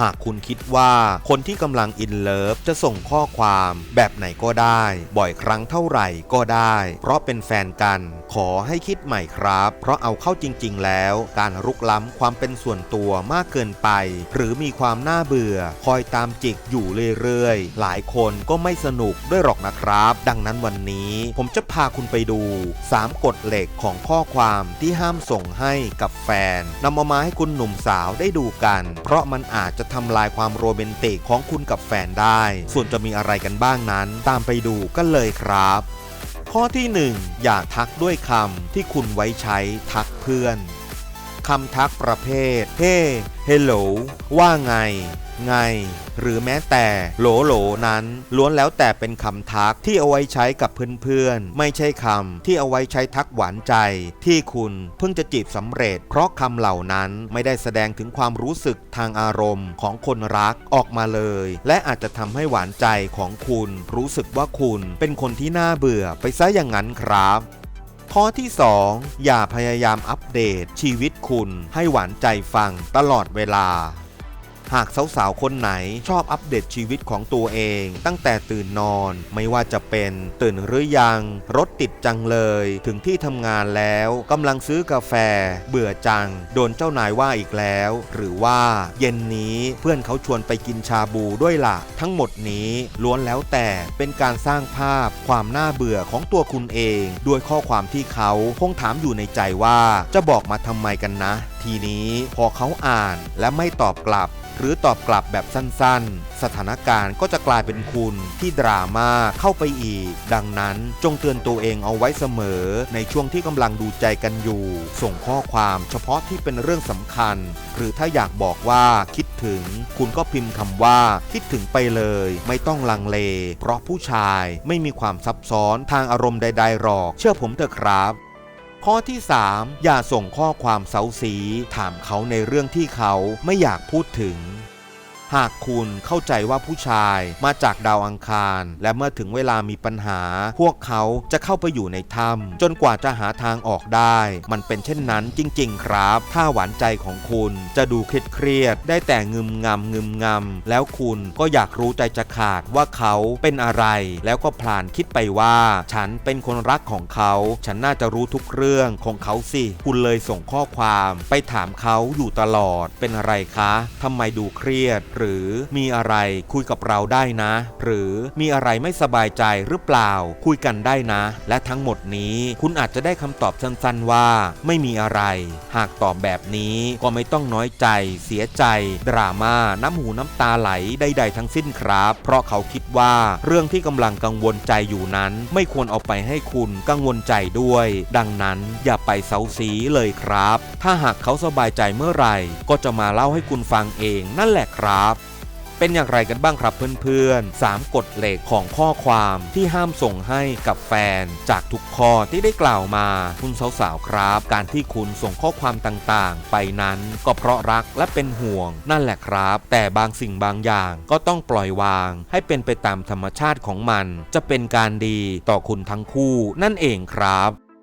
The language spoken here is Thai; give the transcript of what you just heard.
หากคุณคิดว่าคนที่กำลังอินเลิฟจะส่งข้อความแบบไหนก็ได้ บ่อยครั้งเท่าไหร่ก็ได้ เพราะเป็นแฟนกัน ขอให้คิดใหม่ครับ เพราะเอาเข้าจริง ๆ แล้ว การรุกล้ำความเป็นส่วนตัวมากเกินไป หรือมีความน่าเบื่อ คอยตามจิกอยู่เรื่อยๆ หลายคนก็ไม่สนุกด้วยหรอกนะครับ ดังนั้นวันนี้ผมจะพาคุณไปดู 3กฎเหล็กของข้อความที่ห้ามส่งให้กับแฟนนำเอามาให้คุณหนุ่มสาวได้ดูกัน เพราะมันอาจจะทำลายความโรแมนติกของคุณกับแฟนได้ ส่วนจะมีอะไรกันบ้างนั้น ตามไปดูกันเลยครับ ข้อที่ 1 อย่าทักด้วยคำที่คุณไว้ใช้ทักเพื่อน คำทักประเภท เฮ้ เฮลโหล ว่าไง ไง หรือแม้แต่โหลโหลนั้น ล้วนแล้วแต่เป็นคำทักที่เอาไว้ใช้กับเพื่อนๆ ไม่ใช่คำที่เอาไว้ใช้ทักหวานใจ ที่คุณเพิ่งจะจีบสำเร็จ เพราะคำเหล่านั้นไม่ได้แสดงถึงความรู้สึกทางอารมณ์ของคนรักออกมาเลย และอาจจะทำให้หวานใจของคุณ รู้สึกว่าคุณเป็นคนที่น่าเบื่อไปซะอย่างนั้นครับ ข้อที่ 2 อย่าพยายามอัปเดตชีวิตคุณให้หวานใจฟังตลอดเวลา หากสาวๆ คนไหนชอบอัปเดตชีวิตของตัวเอง ตั้งแต่ตื่นนอนไม่ว่าจะเป็นตื่นหรือยัง รถติดจังเลย ถึงที่ทำงานแล้วกำลังซื้อกาแฟ เบื่อจัง โดนเจ้านายว่าอีกแล้ว หรือว่าเย็นนี้เพื่อนเขาชวนไปกินชาบูด้วยล่ะ ทั้งหมดนี้ล้วนแล้วแต่เป็นการสร้างภาพความน่าเบื่อของตัวคุณเอง ด้วยข้อความที่เขาคงถามอยู่ในใจว่าจะบอกมาทำไมกันนะ ทีนี้พอเขาอ่านและไม่ตอบกลับ หรือตอบกลับแบบสั้นๆ สถานการณ์ก็จะกลายเป็นคุณที่ดราม่าเข้าไปอีก ดังนั้นจงเตือนตัวเองเอาไว้เสมอ ในช่วงที่กำลังดูใจกันอยู่ ส่งข้อความเฉพาะที่เป็นเรื่องสำคัญ หรือถ้าอยากบอกว่าคิดถึง คุณก็พิมพ์คำว่าคิดถึงไปเลย ไม่ต้องลังเล เพราะผู้ชายไม่มีความซับซ้อนทางอารมณ์ใดๆหรอก เชื่อผมเถอะครับ ข้อที่ 3 อย่าส่งข้อความเซาซีถามเขาในเรื่องที่เขาไม่อยากพูดถึง หากคุณเข้าใจว่าผู้ชายมาจากดาวอังคาร และเมื่อถึงเวลามีปัญหา พวกเขาจะเข้าไปอยู่ในถ้ำจนกว่าจะหาทางออกได้ มันเป็นเช่นนั้นจริง ๆ ครับ ถ้าหวานใจของคุณจะดูเครียดๆได้แต่งึมงำงึมงำแล้วคุณก็อยากรู้ใจจะขาดว่าเขาเป็นอะไร แล้วก็พลานคิดไปว่า ฉันเป็นคนรักของเขา ฉันน่าจะรู้ทุกเรื่องของเขาสิ คุณเลยส่งข้อความ ไปถามเขาอยู่ตลอดเป็นอะไรคะทำไมดูเครียดหรือมีอะไรคุยกับเราได้นะ หรือมีอะไรไม่สบายใจหรือเปล่า คุยกันได้นะ และทั้งหมดนี้คุณอาจจะได้คำตอบสั้นๆว่า ไม่มีอะไร หากตอบแบบนี้ก็ไม่ต้องน้อยใจ เสียใจ ดราม่าน้ำหูน้ำตาไหลใดๆทั้งสิ้นครับ เพราะเขาคิดว่าเรื่องที่กำลังกังวลใจอยู่นั้น ไม่ควรเอาไปให้คุณกังวลใจด้วย ดังนั้นอย่าไปเซาซีเลยครับ ถ้าหากเขาสบายใจเมื่อไหร่ ก็จะมาเล่าให้คุณฟังเองนั่นแหละครับ เป็นอย่างไรกันบ้างครับเพื่อนๆ 3 กฎเหล็กของข้อความที่ห้ามส่งให้กับแฟน จากทุกข้อที่ได้กล่าวมา คุณสาวๆครับ การที่คุณส่งข้อความต่างๆ ไปนั้นก็เพราะรักและเป็นห่วง นั่นแหละครับ แต่บางสิ่งบางอย่างก็ต้องปล่อยวาง ให้เป็นไปตามธรรมชาติของมัน จะเป็นการดีต่อคุณทั้งคู่นั่นเองครับ